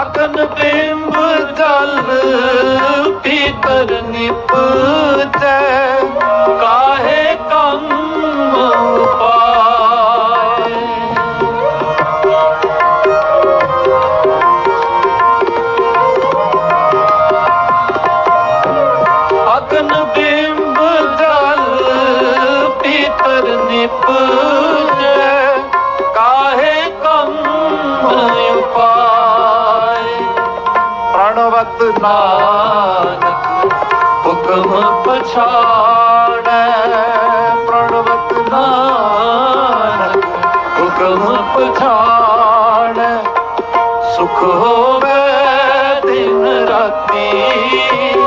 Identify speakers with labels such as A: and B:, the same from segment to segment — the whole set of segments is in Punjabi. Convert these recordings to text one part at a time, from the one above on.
A: ਅਗਨ ਬਿੰਬ ਜਲ ਪੀਤਰ ਨਿਪ ਪ੍ਰਣਵਤ ਨਾਨਕ ਹੁਕਮ ਪਛਾੜੈ ਪ੍ਰਣਵਤ ਨਾਨਕ ਹੁਕਮ ਪਛਾੜੈ ਸੁਖ ਹੋਵੇ ਦਿਨ ਰਾਤੀ।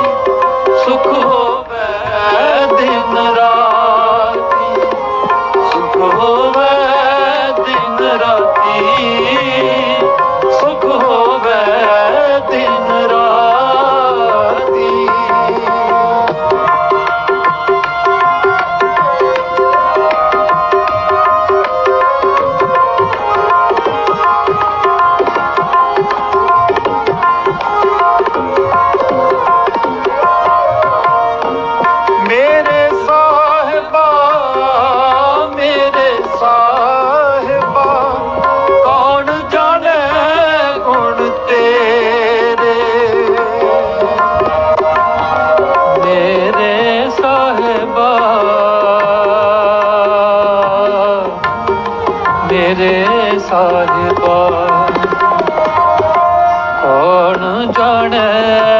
A: ਮੇਰੇ ਸਾਹਿਬਾ ਕੌਣ ਜਾਣੇ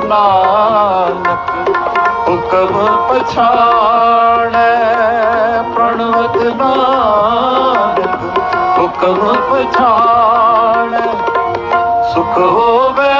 A: ਨਾਨਕ ਹੁਕਮ ਪਛਾਣੈ ਪ੍ਰਣਵਤ ਨਾਨਕ ਹੁਕਮ ਪਛਾਣੈ ਸੁਖ ਹੋਵੇ